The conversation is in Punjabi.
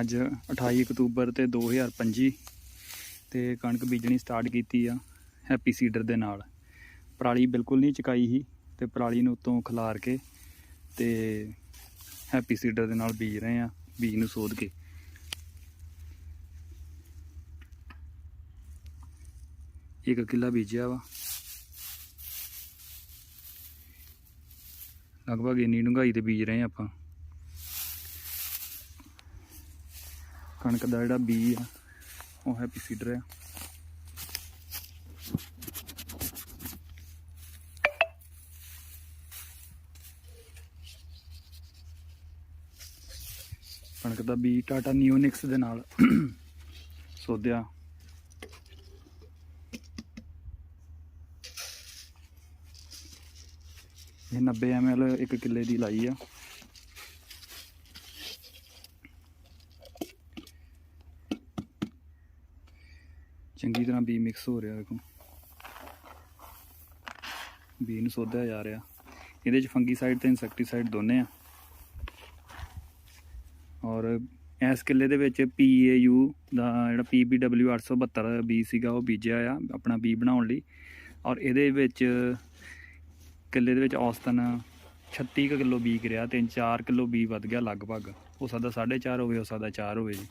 ਅੱਜ 28 ਅਕਤੂਬਰ ਤੇ 2025 ਤੇ ਕਣਕ ਬੀਜਣੀ ਸਟਾਰਟ ਕੀਤੀ ਆ ਹੈਪੀ ਸੀਡਰ ਦੇ ਨਾਲ। ਪਰਾਲੀ ਬਿਲਕੁਲ ਨਹੀਂ ਚਕਾਈ ਸੀ ਤੇ ਪਰਾਲੀ ਨੂੰ ਉਤੋਂ ਖਿਲਾਰ ਕੇ ਤੇ ਹੈਪੀ ਸੀਡਰ ਦੇ ਨਾਲ ਬੀਜ ਰਹੇ ਆ, ਬੀਜ ਨੂੰ ਸੋਧ ਕੇ। ਇੱਕ ਕਿੱਲਾ ਬੀਜਿਆ ਵਾ। ਲਗਭਗ ਇੰਨੀ ਡੂੰਘਾਈ ਤੇ ਬੀਜ ਰਹੇ ਆ ਆਪਾਂ। ਕਣਕ ਦਾ ਜਿਹੜਾ ਬੀ ਆ, ਉਹ ਹੈਪੀ ਸੀਡਰ ਆ। ਕਣਕ ਦਾ ਬੀ ਟਾਟਾ ਨਿਓਨਿਕਸ ਦੇ ਨਾਲ ਸੋਧਿਆ। ਇਹ 90 ml ਇੱਕ ਕਿੱਲੇ ਦੀ ਲਾਈ ਆ। ਚੰਗੀ ਤਰ੍ਹਾਂ ਬੀ ਮਿਕਸ ਹੋ ਰਿਹਾ ਦੇਖੋ। ਬੀ ਨੂੰ ਸੋਧਿਆ ਜਾ ਰਿਹਾ। ਇਹਦੇ ਚ ਫੰਗੀਸਾਈਡ ਤੇ ਇਨਸੈਕਟੀਸਾਈਡ ਦੋਨੇ ਆ। ਔਰ ਇਸ ਕਿੱਲੇ ਦੇ ਵਿੱਚ PAU ਦਾ ਜਿਹੜਾ PBW 872 ਬੀ ਸੀਗਾ, ਉਹ ਬੀਜਿਆ ਆ ਆਪਣਾ ਬੀ ਬਣਾਉਣ ਲਈ। ਔਰ ਇਹਦੇ ਵਿੱਚ ਕਿੱਲੇ ਦੇ ਵਿੱਚ ਔਸਤਨ 36 ਕੁ ਕਿਲੋ ਬੀ ਗਿਰਿਆ ਤਿੰਨ 4 ਕਿਲੋ ਬੀ ਵੱਧ ਗਿਆ ਲਗਭਗ। ਹੋ ਸਕਦਾ 4.5 ਹੋਵੇ ਹੋ ਸਕਦਾ 4 ਹੋਵੇ ਜੀ।